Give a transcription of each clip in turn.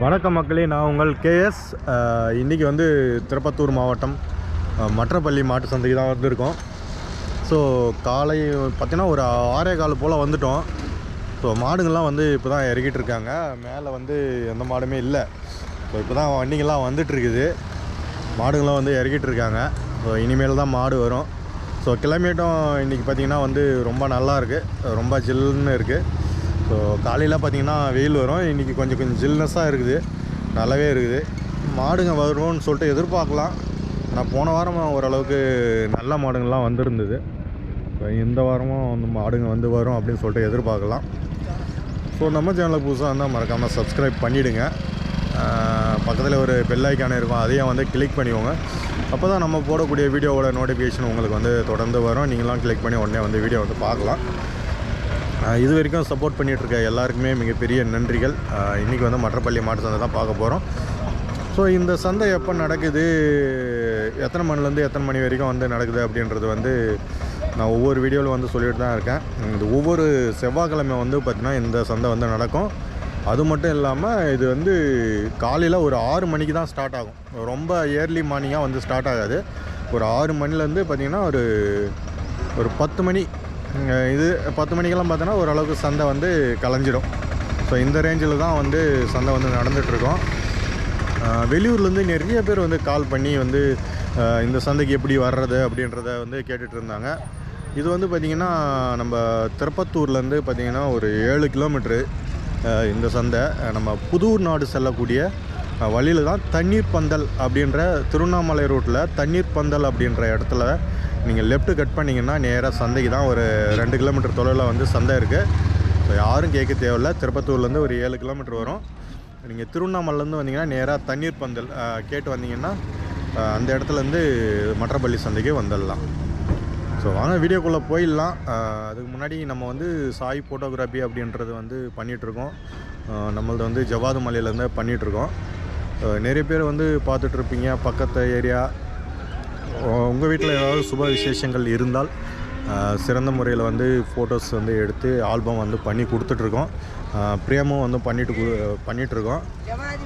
வணக்க மக்களே நான் உங்கள் கேஎஸ் இன்றைக்கி வந்து திருப்பத்தூர் மாவட்டம் மற்றப்பள்ளி மாட்டு சந்தைக்கு தான் வந்திருக்கோம். ஸோ காலை பார்த்திங்கன்னா ஒரு ஆறே கால் போல் வந்துட்டோம். ஸோ மாடுங்கள்லாம் வந்து இப்போ தான் இறக்கிட்டு இருக்காங்க. மேலே வந்து எந்த மாடுமே இல்லை. ஸோ இப்போ தான் வண்டிங்கள்லாம் வந்துட்டுருக்குது. மாடுங்கள்லாம் வந்து இறக்கிட்டு இருக்காங்க. ஸோ இனிமேல் தான் மாடு வரும். ஸோ கிளைமேட்டும் இன்றைக்கி பார்த்திங்கன்னா வந்து ரொம்ப நல்லா இருக்குது ரொம்ப ஜில்லுன்னு இருக்குது ஸோ காலையில் பார்த்தீங்கன்னா வெயில் வரும். இன்றைக்கி கொஞ்சம் கொஞ்சம் ஜில்னஸாக இருக்குது. நல்லாவே இருக்குது. மாடுங்க வரும்னு சொல்லிட்டு எதிர்பார்க்கலாம். ஆனால் போன வாரம் ஓரளவுக்கு நல்ல மாடுங்கள்லாம் வந்திருந்தது. இந்த வாரமும் வந்து மாடுங்க வந்து வரும் அப்படின்னு சொல்லிட்டு எதிர்பார்க்கலாம். ஸோ நம்ம சேனலை புதுசாக இருந்தால் மறக்காமல் சப்ஸ்கிரைப் பண்ணிவிடுங்க பக்கத்தில் ஒரு பெல்லைக்கான இருக்கும். அதையும் வந்து கிளிக் பண்ணிக்கோங்க. அப்போ தான் நம்ம போடக்கூடிய வீடியோவோட நோட்டிஃபிகேஷன் உங்களுக்கு வந்து தொடர்ந்து வரும். நீங்களாம் கிளிக் பண்ணி உடனே வந்து வீடியோ வந்து பார்க்கலாம். இது வரைக்கும் சப்போர்ட் பண்ணிகிட்ருக்க எல்லாருக்குமே மிகப்பெரிய நன்றிகள். இன்றைக்கி வந்து மற்றப்பள்ளி மாட்டு சந்தை தான் பார்க்க போகிறோம் ஸோ இந்த சந்தை எப்போ நடக்குது? எத்தனை மணிலேருந்து எத்தனை மணி வரைக்கும் வந்து நடக்குது அப்படின்றது வந்து நான் ஒவ்வொரு வீடியோவில் வந்து சொல்லிட்டு தான் இருக்கேன். இது ஒவ்வொரு செவ்வாய்க்கிழமை வந்து பார்த்திங்கன்னா இந்த சந்தை வந்து நடக்கும். அது மட்டும் இல்லாமல் இது வந்து காலையில் ஒரு ஆறு மணிக்கு தான் ஸ்டார்ட் ஆகும். ரொம்ப ஏர்லி மார்னிங்காக வந்து ஸ்டார்ட் ஆகாது. ஒரு ஆறு மணிலேருந்து பார்த்திங்கன்னா ஒரு ஒரு பத்து மணி இது பத்து மணிக்கெல்லாம் பார்த்தோன்னா ஓரளவுக்கு சந்தை வந்து கலைஞ்சிடும். ஸோ இந்த ரேஞ்சில் தான் வந்து சந்தை வந்து நடந்துகிட்ருக்கோம் வெளியூர்லேருந்து நிறைய பேர் வந்து கால் பண்ணி வந்து இந்த சந்தைக்கு எப்படி வர்றது அப்படின்றத வந்து கேட்டுட்டு இருந்தாங்க இது வந்து பார்த்திங்கன்னா நம்ம திருப்பத்தூர்லேருந்து பார்த்திங்கன்னா ஒரு ஏழு கிலோமீட்ரு இந்த சந்தை. நம்ம புதூர் நாடு செல்லக்கூடிய வழியில் தான் தண்ணீர் பந்தல் அப்படின்ற திருவண்ணாமலை ரூட்டில் தண்ணீர் பந்தல் அப்படின்ற இடத்துல நீங்கள் லெஃப்ட் கட் பண்ணிங்கன்னா நேராக சந்தைக்கு தான் ஒரு ரெண்டு கிலோமீட்டர் தொலைவில் வந்து சந்தை இருக்குது ஸோ யாரும் கேட்க தேவையில்ல. திருப்பத்தூர்லேருந்து ஒரு ஏழு கிலோமீட்டர் வரும். நீங்கள் திருவண்ணாமலேருந்து வந்தீங்கன்னா நேராக தண்ணீர் பந்தல் கேட்டு வந்தீங்கன்னா அந்த இடத்துலேருந்து மற்றப்பள்ளி சந்தைக்கு வந்துடலாம். ஸோ வாங்க வீடியோக்குள்ளே போயிடலாம். அதுக்கு முன்னாடி நம்ம வந்து சாய் ஃபோட்டோகிராஃபி அப்படின்றது வந்து பண்ணிகிட்ருக்கோம் நம்மளது வந்து ஜவாது மலையிலேருந்து பண்ணிகிட்ருக்கோம் நிறைய பேர் வந்து பார்த்துட்ருப்பீங்க பக்கத்து ஏரியா உங்கள் வீட்டில் ஏதாவது சுப விசேஷங்கள் இருந்தால் சிறந்த முறையில் வந்து ஃபோட்டோஸ் வந்து எடுத்து ஆல்பம் வந்து பண்ணி கொடுத்துட்ருக்கோம். ப்ரேமும் வந்து பண்ணிட்டு பண்ணிகிட்ருக்கோம்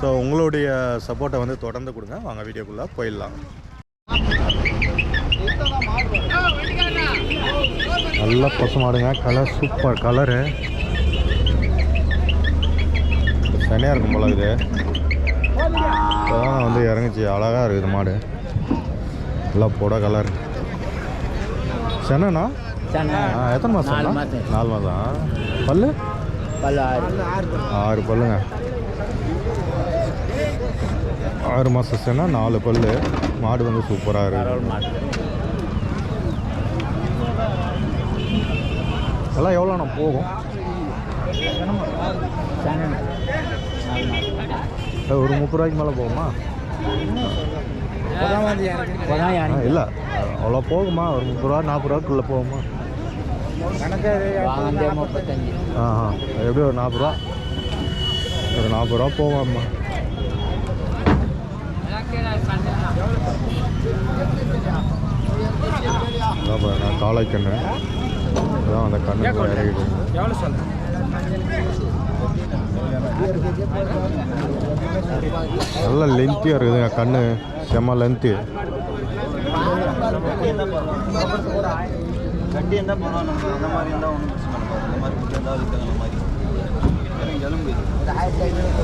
ஸோ உங்களுடைய சப்போர்ட்டை வந்து தொடர்ந்து கொடுங்க. வாங்க வீடியோக்குள்ளே போயிடலாம். நல்ல பசு மாடுங்க கலர் சூப்பர் கலரு தனியாக இருக்கும் போல இது வந்து இறங்குச்சு. அழகாக இருக்குது மாடு. நல்லா போட கலர் சென்னண்ணா? சென்னை. எத்தனை மாதம் நாலு மாதம் பல்லு? பல்லு ஆறு. ஆறு பல்லுங்க. ஆறு மாதம் சென்னா நாலு பல்லு. மாடு வந்து சூப்பராக மாடு. எல்லாம் எவ்வளோண்ணா போகும்? சென்னை. ஏ, ஒரு முப்பது ரூபாய்க்கு மேலே போகுமா? இல்லை. அவ்வளோ போகுமா? ஒரு முப்பது ரூபா நாற்பது ரூபாக்குள்ளே போகுமா? ஆ ஆ. எப்படி ஒரு நாற்பது ரூபா? ஒரு நாற்பது ரூபா போவாம்மா. பாருங்க காளை கண்ணு அதான் அந்த கண்ணு இறங்கிட்டு எவ்வளோ சொல்ல நல்லா லென்த்தியாக இருக்குதுங்க கண்ணு. செம்ம லென்த்து கட்டி இருந்தால் பரவாயில்ல நம்ம அந்த மாதிரி இருந்தால் ஒன்றும் பிரச்சனை இல்லை அந்த மாதிரி குட்டி இருந்தால் விற்கலாம் அந்த மாதிரி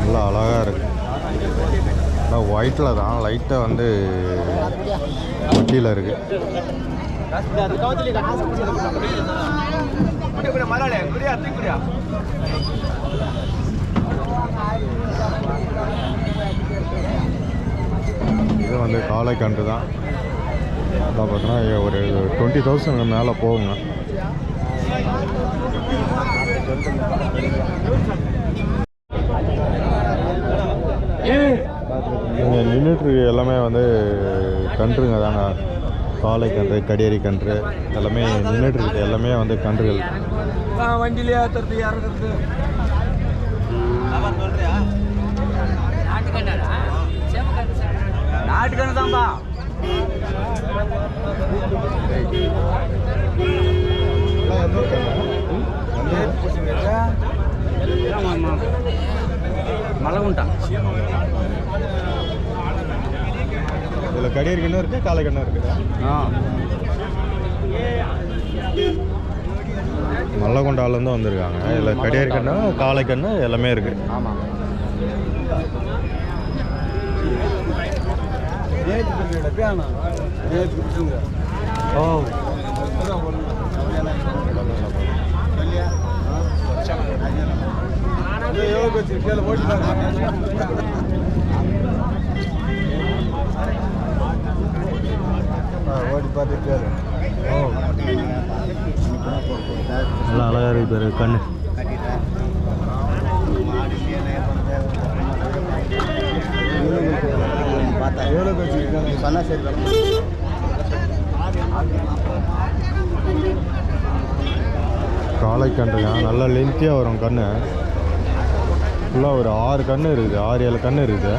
நல்லா அழகாக இருக்கு ஆனால் ஒயிட்டில் தான் லைட்டாக வந்து வட்டியில் இருக்குது இது வந்து காளை கன்று தான். அதான் பார்த்தீங்கன்னா ஒரு டுவெண்ட்டி தௌசண்ட் மேலே போகுங்க. இங்கே நின்றுட்டு எல்லாமே வந்து கன்றுங்க தாங்க. காளை கன்று கடியரி கன்று எல்லாமே நின்றுட்டு இருக்குது எல்லாமே வந்து கன்றுகள். வண்டியிலே ஏற்றுறது இறங்குறது நாட்டுக்கண்ணு தான்பா ఉంటాం இதில் கடியர் கண்ணு இருக்குது காலை கண்ணு இருக்குதா மல்லகொண்டாலேருந்து வந்திருக்காங்க. இதில் கடியர் கண்ணு காளை கண்ணு எல்லாமே இருக்குது ஆமாம் ஓ ஓடி பார்த்து கேளு ஓ நல்லா அழகாக இருக்கு பேர் கண்ணு பார்த்தா எவ்வளோ வச்சுருக்காங்க சொன்னா சரி வரணும் காளை கன்றுங்க நல்லா லென்த்தியாக வரும் கண்ணு. ஃபுல்லாக ஒரு ஆறு கண்ணு இருக்குது ஆறு ஏழு கண்ணு இருக்குது.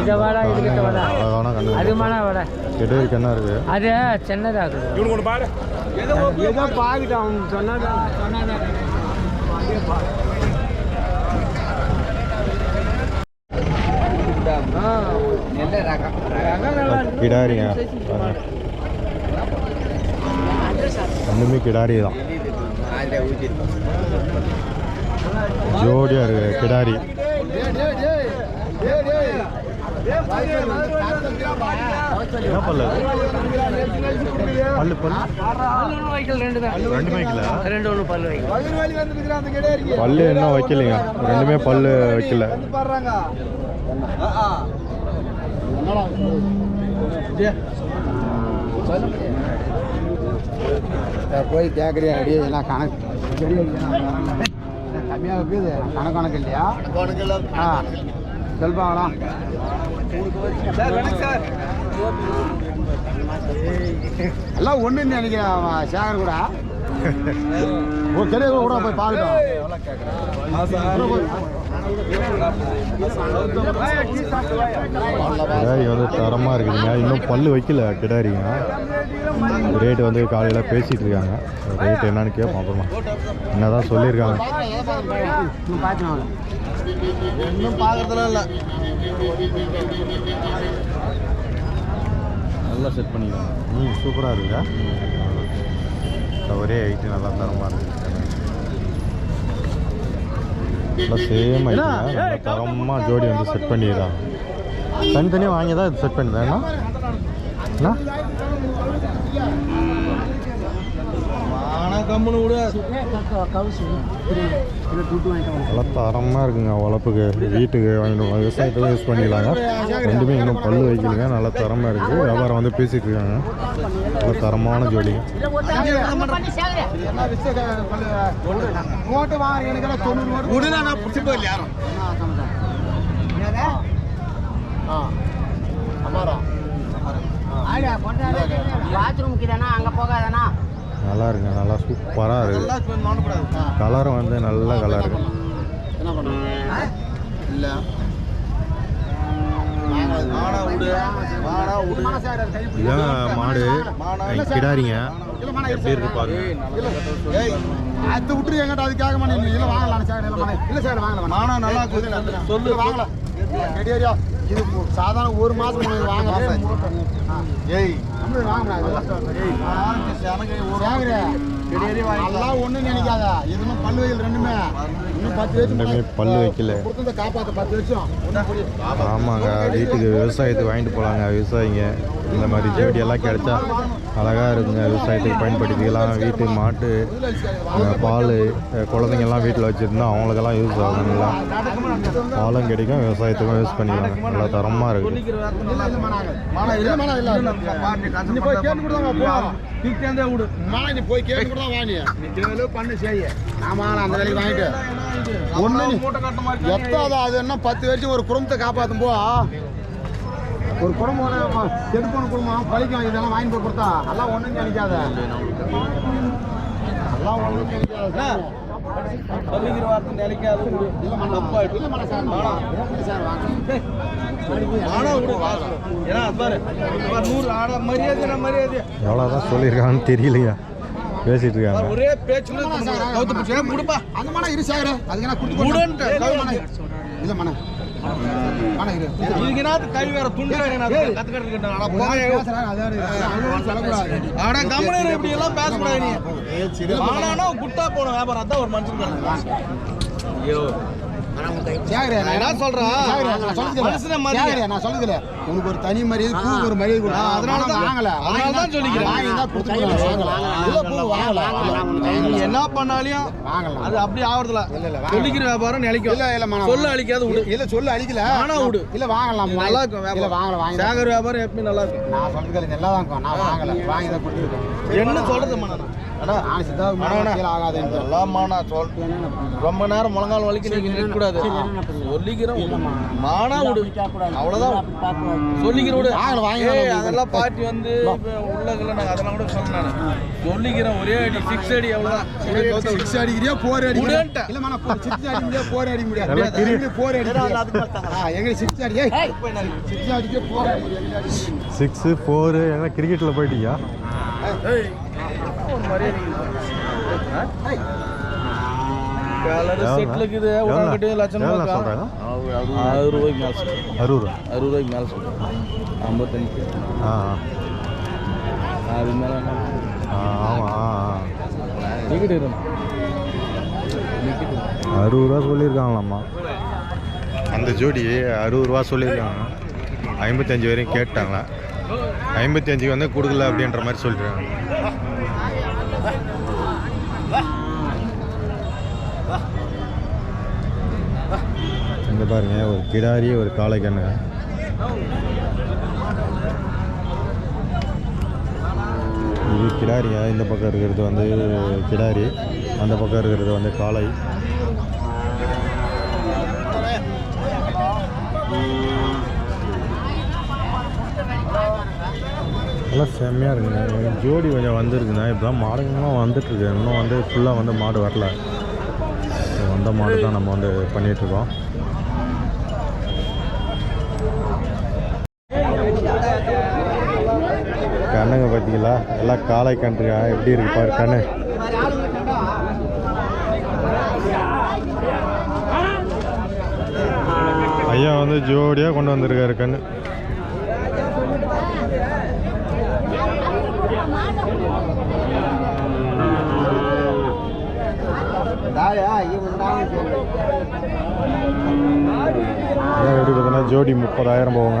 இதை வாடா இதுக்கிட்ட வாடா. அழகான கண்ணு மாடா வாடா. கெடியர் கண்ணா இருக்குது அது சின்னதாக ஏதோ பாக்கிட்டோம் அவன் சொன்னாடா சொன்னாடா கிடாரிங்க ரெண்டுமே கிடாரி தான். ஜோடியாக இருக்கு கிடாரி. என்ன பல்லு பல்லு. பல்லு வைக்கல் ரெண்டு தான் ரெண்டு வைக்கல ரெண்டு ஒன்று பல்லு வைக்கல் பல்லு இன்னும் வைக்கலைங்க? ரெண்டுமே பல்லு வைக்கல. போய் கேட்குறியா அடி எல்லாம் கணக்கு கம்மியாக இருக்குது கணக்கு கணக்கு இல்லையா ஆ. சொல்பாங்களா எல்லாம் ஒன்று நினைக்கிறேன் சேகர் கூட? ஓ தெரிய கூட போய் கிடாரி வந்து தரமாக இருக்குதுங்க. இன்னும் பல்லு வைக்கல கிடாரிங்க. ரேட்டு வந்து காலையில் பேசிகிட்டு இருக்காங்க. ரேட் என்னன்னு கேட்போம் அப்புறமா. என்ன தான் சொல்லியிருக்காங்க இன்னும் பார்க்கறதுலாம் இல்லை. நல்லா செட் பண்ணிக்கலாம் ம் சூப்பராக இருக்குங்க. ஒரே ஹைட்டு நல்லா தரமாக இருக்கு. நல்லா சேம் நல்லா தரமாக ஜோடி வந்து செட் பண்ணிடுறாங்க தனித்தனியாக வாங்கி தான் இது செட் பண்ணுறேன் என்ன ஆனால் கம்முன்னு விடு நல்லா தரமாக இருக்குங்க வளர்ப்புக்கு வீட்டுக்கு வாங்கிட்டு விவசாயத்துக்கும் யூஸ் பண்ணிக்கலாங்க ரெண்டுமே இன்னும் பல்லு வைக்கலுங்க நல்லா தரமாக இருக்குது வியாபாரம் வந்து பேசிகிட்டு இருக்காங்க நல்லா தரமான யாரும் பாத்ரூமுக்கு தானே அங்கே போகாதானா நல்லா இருக்குங்க நல்லா சூப்பராக இருக்குது கலரும் வந்து நல்ல கலர் இருக்கு. இதான் மாடு. கிடாரிங்க எப்படி இருக்கு பாருங்க. ஏய் அது விட்டுரு எங்கிட்ட அது கேட்க மாட்டேங்க இல்லை வாங்கலாம் சார் இல்லை சார் வாங்கலாம் மானா நல்லா இருக்குது சொல்லு வாங்கலாம். கெடியாரியா இது சாதாரண ஒரு மாதம் வாங்கலாம் ஏய் எல்லாம் ஆமாங்க வீட்டுக்கு விவசாயத்துக்கு வாங்கிட்டு போகலாங்க விவசாயிங்க. இந்த மாதிரி எல்லாம் கிடைச்சா அழகாக இருக்குங்க. விவசாயத்துக்கு பயன்படுத்திக்கலாம். வீட்டு மாட்டு பால் அஹ், குழந்தைங்கெல்லாம் வீட்டில் வச்சுருந்தா அவங்களுக்கெல்லாம் யூஸ் ஆகும் நல்லா பாலும் கிடைக்கும் விவசாயத்துக்கும் யூஸ் பண்ணிக்கலாம் நல்லா தரமாக இருக்குது மானா இல்ல மானா இல்ல நீ போய் கேட்டு கூட தான் போ நீ விடு மானா நீ போய் கேட்டு கூட தான் வா நீ நீ கேளு பண்ணு செய்ய. ஆமா அந்த வேலைக்கு வாங்கிட்டு. ஒண்ணு நீ எத்தாத அது என்ன? பத்து வருஷம் ஒரு குடும்பத்தை காப்பாத்தும் போ ஒரு குடும்பம் கெட்டு போன குடும்பம் பழிக்கும் இதெல்லாம் வாங்கி போய் கொடுத்தா. எல்லாம் ஒண்ணும் நினைக்காத எல்லாம் ஒண்ணும் நினைக்காத. சொல்லிக்கிற வார்த்தை நிலைக்காது எவ்வளோதான் சொல்லியிருக்காங்கன்னு தெரியலையா? பேசிகிட்டு இருக்காங்க ஒரே பேச்சுல கவுத்து பிடிச்சா முடிப்பா. அந்த மனம் இரு சாகர அதுக்கு நான் குடுத்து உடன்ட்டு, கவுத்து. இல்ல மன. மன பேசக்கூடாது ஐயோ நான் என்ன சொல்றேன்? மனுஷனை மதிக்க நான் சொல்லுதுல உனக்கு ஒரு தனி மரியாதை ஒரு மரியாதை கொடு. அதனால தான் வாங்கல அதனால தான் சொல்லிக்கிறேன். வாங்கி தான் கொடுத்துருக்கோம் வாங்கல இல்ல பூ என்ன பண்ணாலையும் வாங்கலாம். அது அப்படி ஆவறதுல இல்ல, இல்ல, வாங்கலாம். சொல்லிக்கிற வியாபாரம் நிலைக்கும். இல்ல இல்ல சொல்ல அழிக்காது விடு இல்ல சொல்லு அழிக்கல. ஆனா விடு. இல்ல வாங்கலாம் நல்லா இருக்கும் இல்ல வாங்கல வியாபாரம் வாங்கி சேகர் வியாபாரம் எப்பயும் நல்லா இருக்கும். நான் சொல்றது நல்லா தான் இருக்கும். நான் வாங்கல. வாங்கி தான் கொடுத்துருக்கேன். என்ன சொல்றது மண்ணா அடா நான் நான் சொல். ரொம்ப நேரம் முழங்கால் வலிக்கு நீங்க நிற்க கூடாது சொல்லிக்கிறோம். மானா விடு. அவ்வளவுதான். சொல்லிக்கிற விடு. வாங்கி. அதெல்லாம் பார்ட்டி வந்து இப்ப உள்ளதுல நாங்க அதெல்லாம் கூட சொன்னேன் நானு. சொல்லிக்கிறேன் ஒரே அடி சிக்ஸ் அடி அவ்வளவுதான். சிக்ஸ் அடிக்கிறியா போர் உடன்ட்ட. அடிக்கிறியா இல்ல மன சிக்ஸ் அடிக்க முடியாது. போர் அடிக்க முடியாது. போர் அடிக்க எங்களுக்கு சிக்ஸ் அடி. சிக்ஸ் அடிக்க போர் சிக்ஸு ஃபோரு எல்லாம் கிரிக்கெட்டில் போயிட்டீங்க உடனே லட்சம்? சொல்றாங்க? அறுபது ரூபாய்க்கு மேலே சொல்றேன் அறுபது ரூபா. அறுபது ரூபாய்க்கு மேலே சொல்றேன் ஐம்பத்தஞ்சு ஆ அது மேலே ஆ ஆமாம் ஆ ஆ. டிக்கெட் அறுபது ரூபா சொல்லியிருக்காங்களாம்மா. அந்த ஜோடி அறுபது ரூபா சொல்லியிருக்காங்க. ஐம்பத்தஞ்சு வரையும் கேட்டாங்களா? ஐம்பத்தஞ்சுக்கு வந்து கொடுக்கல அப்படின்ற மாதிரி சொல்லிட்டாங்க பாருங்கள் பாருங்க ஒரு கிடாரி ஒரு காளை கண்ணு இது கிடாரிங்க. இந்த பக்கம் இருக்கிறது வந்து கிடாரி அந்த பக்கம் இருக்கிறது வந்து காளை. நல்லா செம்மையாக இருக்குங்க. ஜோடி கொஞ்சம் வந்துருக்குண்ணா இப்போ தான் மாடுங்களாம் வந்துட்டுருக்கு. இன்னும் வந்து ஃபுல்லாக வந்து மாடு வரல. வந்த மாடு தான் நம்ம வந்து பண்ணிகிட்ருக்கோம் கண்ணுங்க பார்த்தீங்களா? எல்லாம் காளை கன்றுகா எப்படி இருக்கு பாரு கண்ணு. ஐயா வந்து ஜோடியாக கொண்டு வந்திருக்காரு கண்ணு. எப்படி பார்த்தீங்கன்னா ஜோடி முப்பதாயிரம் போவாங்க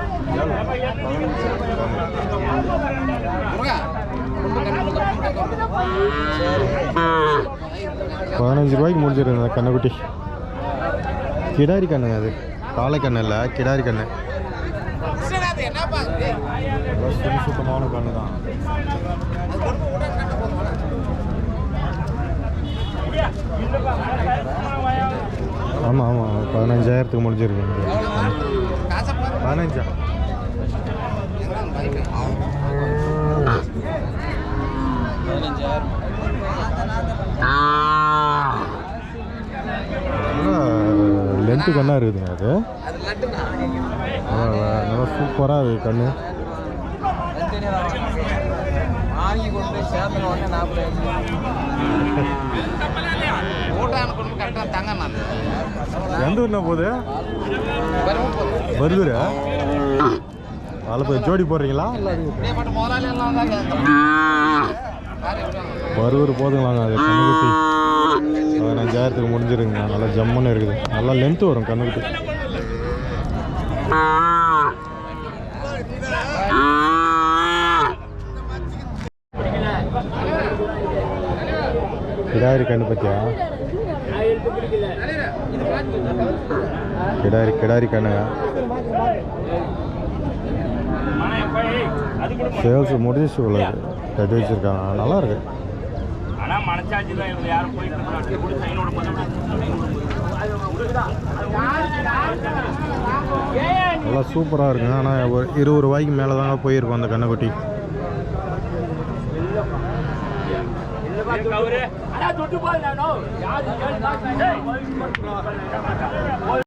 பதினஞ்சு ரூபாய்க்கு முடிஞ்சிருந்த கண்ணைக்குட்டி கண்ணுக்குட்டி கிடாரி கண்ணுங்க அது. காளை கண்ணு இல்லை கிடாரி கண்ணு சுத்தமான கண்ணு தான். ஆமாம் ஆமாம் பதினஞ்சாயிரத்துக்கு முடிஞ்சிருக்கு. பதினஞ்சா? லென்த்து கண்ணாக இருக்குதுங்க அது? நல்லா சூப்பராக இருக்குது கண்ணு. வாங்கி கொண்டு போய் சேர்ந்த உடனே நாற்பது எந்த ஊர்னா போகுது? பர்கூர் அதில் போய் ஜோடி போடுறீங்களா? பருவூர் போதுங்களாங்க அது கண்ணுக்குட்டி. பதினஞ்சாயிரத்துக்கு முடிஞ்சிருங்க. நல்லா ஜம்முன்னு இருக்குது. நல்லா லென்த்து வரும் கண்ணுக்குட்டி. கிடாரி கண்ணு பத்தியா? கிடாரி கிடாரி கண்ணுங்க. சேல்ஸ் போல இருக்கு. கட்டி வச்சிருக்காங்க நல்லா இருக்கு ஆனால் மனசாட்சி தான் இதில் யாரும் போயிட்டு கூட சைனோட நல்லா சூப்பராக இருக்குங்க ஆனால் ஒரு இருபது ரூபாய்க்கு மேலே தாங்க போயிருக்கோம் அந்த கண்ணுக்குட்டி தொட்டு போய்